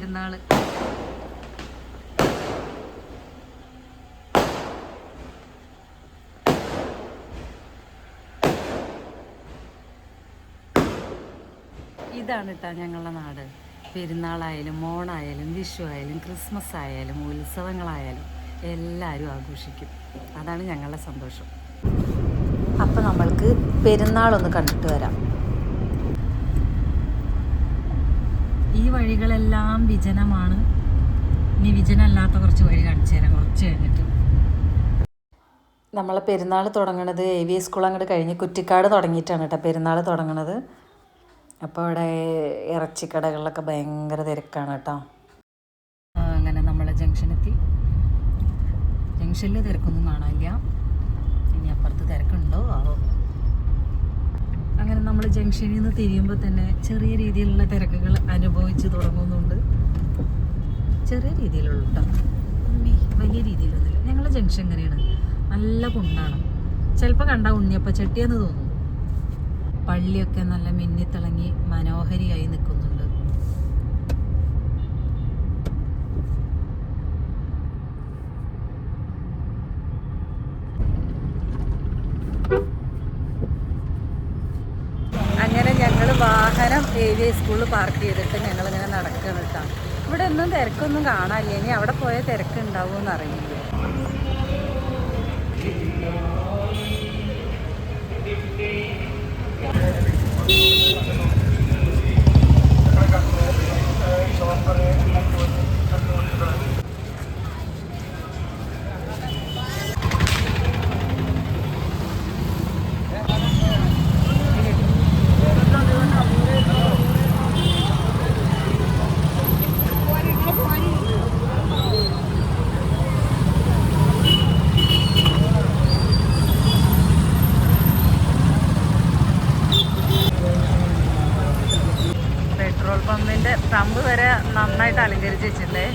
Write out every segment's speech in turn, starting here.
പെരുന്നാൾ. ഇതാണ് കേട്ടോ ഞങ്ങളുടെ നാട്. പെരുന്നാളായാലും ഓണായാലും വിഷു ആയാലും ക്രിസ്മസ് ആയാലും ഉത്സവങ്ങളായാലും എല്ലാവരും ആഘോഷിക്കും. അതാണ് ഞങ്ങളുടെ സന്തോഷം. അപ്പം നമ്മൾക്ക് പെരുന്നാളൊന്ന് കണ്ടിട്ട് വരാം. ഈ വഴികളെല്ലാം വിജനമാണ്. ഇനി വിജനമല്ലാത്ത കുറച്ച് വഴി കാണിച്ചു തരാം. കുറച്ച് കഴിഞ്ഞിട്ട്. നമ്മളെ പെരുന്നാൾ തുടങ്ങണത് എ വി സ്കൂൾ അങ്ങോട്ട് കഴിഞ്ഞ് കുറ്റിക്കാട് തുടങ്ങിയിട്ടാണ് കേട്ടോ പെരുന്നാൾ തുടങ്ങണത്. അപ്പോൾ അവിടെ ഇറച്ചിക്കടകളിലൊക്കെ ഭയങ്കര തിരക്കാണ് കേട്ടോ. അങ്ങനെ നമ്മളെ ജംഗ്ഷനെത്തി. ജംഗ്ഷനിൽ തിരക്കൊന്നും കാണാനില്ല. ജംഗ്ഷനിൽ നിന്ന് തിരിയുമ്പോൾ തന്നെ ചെറിയ രീതിയിലുള്ള തിരക്കുകൾ അനുഭവിച്ച് തുടങ്ങുന്നുണ്ട്. ചെറിയ രീതിയിലുള്ള വലിയ രീതിയിലൊന്നുമില്ല. ഞങ്ങളുടെ ജംഗ്ഷൻ എങ്ങനെയാണ്? നല്ല കുണ്ടാണ്. ചിലപ്പോൾ കണ്ട ഉണ്ണിയപ്പ ചട്ടിയെന്ന് തോന്നും. പള്ളിയൊക്കെ നല്ല മിന്നിത്തിളങ്ങി മനോഹരിയായി നിൽക്കുന്നുണ്ട്. thank ഞങ്ങൾ വാഹനം ഏരിയ സ്കൂളിൽ പാർക്ക് ചെയ്തിട്ട് ഞങ്ങൾ ഇങ്ങനെ കേട്ടോ. ഇവിടെ ഒന്നും തിരക്കൊന്നും കാണാനില്ല? ഇനി അവിടെ പോയാൽ തിരക്കുണ്ടാവുമെന്ന് അറിയില്ല? പമ്പിന്റെ വരെ നന്നായിട്ട് അലങ്കരിച്ച് വെച്ചിട്ടുണ്ടേ.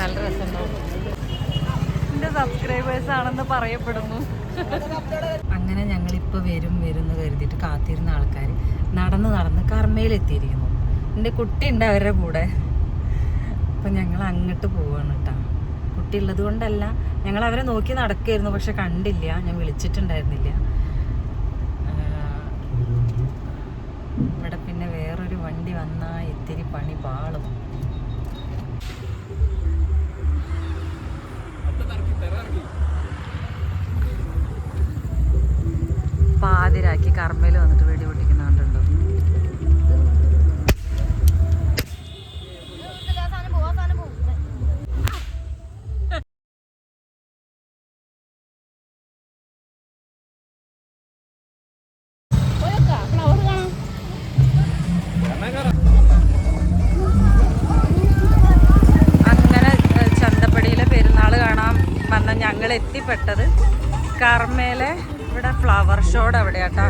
മാത്രമാണെങ്കിൽ നല്ല രസമുണ്ടാവും. എന്റെ സബ്സ്ക്രൈബേഴ്സ് ആണെന്ന് പറയപ്പെടുന്നു. അങ്ങനെ ഞങ്ങളിപ്പോൾ വരും വരും എന്ന് കരുതിയിട്ട് കാത്തിരുന്ന ആൾക്കാർ നടന്ന് നടന്ന് കർമ്മയിലെത്തിയിരിക്കുന്നു. എന്റെ കുട്ടി ഉണ്ട് അവരുടെ കൂടെ. അപ്പം ഞങ്ങൾ അങ്ങോട്ട് പോവാണ് കേട്ടോ കുട്ടി ഉള്ളത് കൊണ്ടല്ല. ഞങ്ങൾ അവരെ നോക്കി നടക്കായിരുന്നു പക്ഷെ കണ്ടില്ല. ഞാൻ വിളിച്ചിട്ടുണ്ടായിരുന്നില്ല. ഇവിടെ പിന്നെ വേറൊരു വണ്ടി വന്നാ ഇത്തിരി പണി പാളും. കർമ്മയിൽ വന്നിട്ട് വെടി പൊട്ടിക്കുന്നുണ്ടല്ലോ അങ്ങനെ ചന്തപ്പടിയിലെ പെരുന്നാൾ കാണാൻ വന്ന ഞങ്ങൾ എത്തിപ്പെട്ടത് കർമ്മയിലെ ഇവിടെ ഫ്ലവർ ഷോയുടെ അവിടെയാട്ടാ.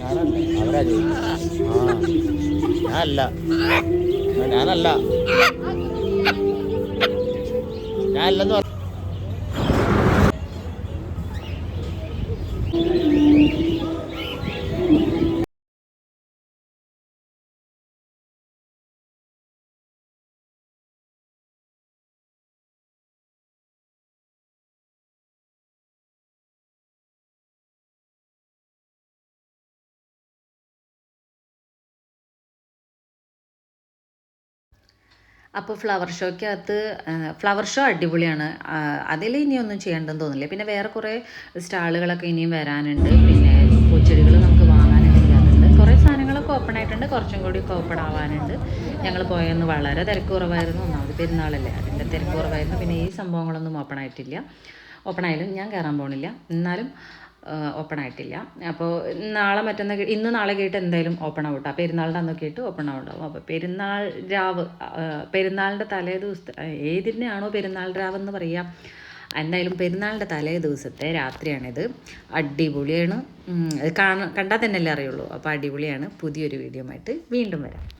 ഞാനല്ല. ഞാനല്ല. ഞാനല്ല. ഞാനല്ലെന്ന് പറഞ്ഞു അപ്പോൾ ഫ്ലവർ ഷോയ്ക്കകത്ത് ഫ്ലവർ ഷോ അടിപൊളിയാണ്. അതിൽ ഇനിയൊന്നും ചെയ്യേണ്ടെന്ന് തോന്നില്ല പിന്നെ വേറെ കുറേ സ്റ്റാളുകളൊക്കെ ഇനിയും വരാനുണ്ട്. പിന്നെ പൂച്ചെടികൾ നമുക്ക് വാങ്ങാനൊക്കെ ചെയ്യാറുണ്ട് കുറേ സാധനങ്ങളൊക്കെ ഓപ്പൺ ആയിട്ടുണ്ട്. കുറച്ചും കൂടി ഓപ്പൺ ആവാനുണ്ട്. ഞങ്ങൾ പോയെന്ന് വളരെ തിരക്ക് കുറവായിരുന്നു. ഒന്നാമത് പെരുന്നാളല്ലേ. അതിന്റെ തിരക്ക് കുറവായിരുന്നു. പിന്നെ ഈ സംഭവങ്ങളൊന്നും ഓപ്പൺ ആയിട്ടില്ല. ഓപ്പൺ ആയാലും ഞാൻ കയറാൻ പോണില്ല. എന്നാലും ഓപ്പൺ ആയിട്ടില്ല അപ്പോൾ നാളെ മറ്റന്നാൾ ഇന്ന് നാളെ കേട്ട് എന്തായാലും ഓപ്പൺ ആവട്ടെ പെരുന്നാളിന്റെ അന്നൊക്കെ ആയിട്ട് ഓപ്പൺ ആവുണ്ടാവും അപ്പോൾ പെരുന്നാൾ രാവ് പെരുന്നാളിന്റെ തലേ ദിവസത്തെ ഏതിനാണോ പെരുന്നാൾ എന്ന് പറയുക എന്തായാലും പെരുന്നാളിന്റെ തലേ ദിവസത്തെ രാത്രിയാണിത്. അടിപൊളിയാണ്. കാണാൻ കണ്ടാൽ തന്നെയല്ലേ അറിയുള്ളൂ. അപ്പോൾ അടിപൊളിയാണ്. പുതിയൊരു വീഡിയോ ആയിട്ട് വീണ്ടും വരാം.